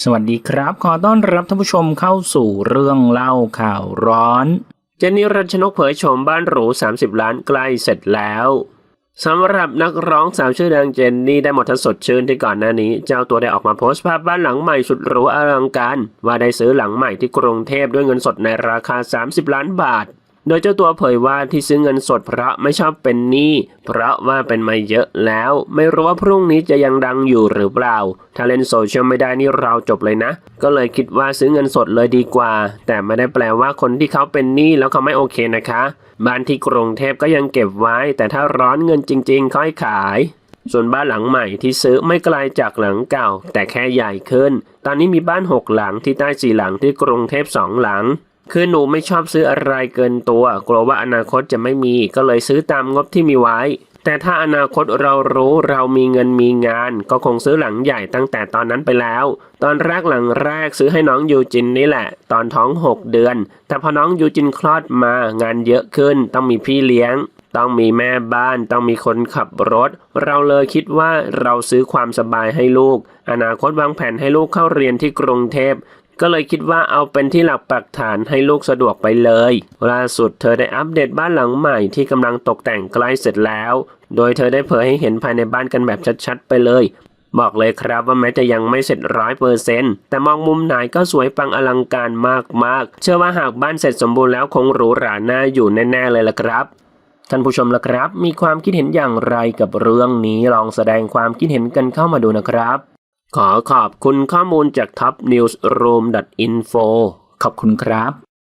สวัสดีครับ ขอต้อนรับท่านผู้ชมเข้าสู่เรื่องเล่าข่าวร้อน เจนนี่รัชนกเผยโฉมบ้านหรู 30 ล้านใกล้เสร็จแล้วสำหรับนักร้องสาวชื่อดังเจนนี่ได้หมดทั้งสดชื่นที่ก่อนหน้านี้ เจ้าตัวได้ออกมาโพสต์ภาพบ้านหลังใหม่สุดหรูอลังการ ว่าได้ซื้อหลังใหม่ที่กรุงเทพด้วยเงินสดในราคา 30 ล้านบาท โดยเจ้าตัวเผยว่าที่ซื้อเงินสดเพราะไม่ชอบเป็นหนี้เพราะว่าเป็นมาเยอะแล้ว ไม่รู้ว่าพรุ่งนี้จะยังดังอยู่หรือเปล่า ถ้าเล่นโซเชียลไม่ได้นี่เราจบเลยนะ ก็เลยคิดว่าซื้อเงินสดเลยดีกว่า แต่ไม่ได้แปลว่าคนที่เขาเป็นหนี้แล้วเขาไม่โอเคนะคะบ้านที่กรุงเทพก็ยังเก็บไว้ แต่ถ้าร้อนเงินจริงๆ ค่อยขายส่วนบ้านหลังใหม่ที่ซื้อไม่ไกลจากหลังเก่า แต่แค่ใหญ่ขึ้น ตอนนี้มีบ้านหกหลังที่ใต้สี่หลังที่กรุงเทพสองหลัง คือหนูไม่ชอบซื้ออะไรเกินตัว กลัวว่าอนาคตจะไม่มีก็เลยซื้อตามงบที่มีไว้ แต่ถ้าอนาคตเรารู้เรามีเงินมีงาน ก็คงซื้อหลังใหญ่ตั้งแต่ตอนนั้นไปแล้ว ตอนแรกหลังแรกซื้อให้น้องยูจินนี่แหละ ตอนท้อง 6 เดือน แต่พอน้องยูจินคลอดมางานเยอะขึ้นต้องมีพี่เลี้ยงต้องมีแม่บ้านต้องมีคนขับรถ เราเลยคิดว่าเราซื้อความสบายให้ลูก อนาคตวางแผนให้ลูกเข้าเรียนที่กรุงเทพ ก็เลยคิดว่าเอาเป็นที่หลักปักฐานให้ลูกสะดวกไปเลยล่าสุดเธอได้อัปเดตบ้านหลังใหม่ที่กำลังตกแต่งใกล้เสร็จแล้ว โดยเธอได้เผยให้เห็นภายในบ้านกันแบบชัดๆ ไปเลย บอกเลยครับว่าแม้จะยังไม่เสร็จร้อยเปอร์เซนต์แต่มองมุมไหนก็สวยปังอลังการมากๆ เชื่อว่าหากบ้านเสร็จสมบูรณ์แล้วคงหรูหราน่าอยู่แน่ๆเลยละครับท่านผู้ชมล่ะครับ มีความคิดเห็นอย่างไรกับเรื่องนี้ลองแสดงความคิดเห็นกันเข้ามาดูนะครับ ขอขอบคุณข้อมูลจาก topnewsroom.info ขอบคุณครับ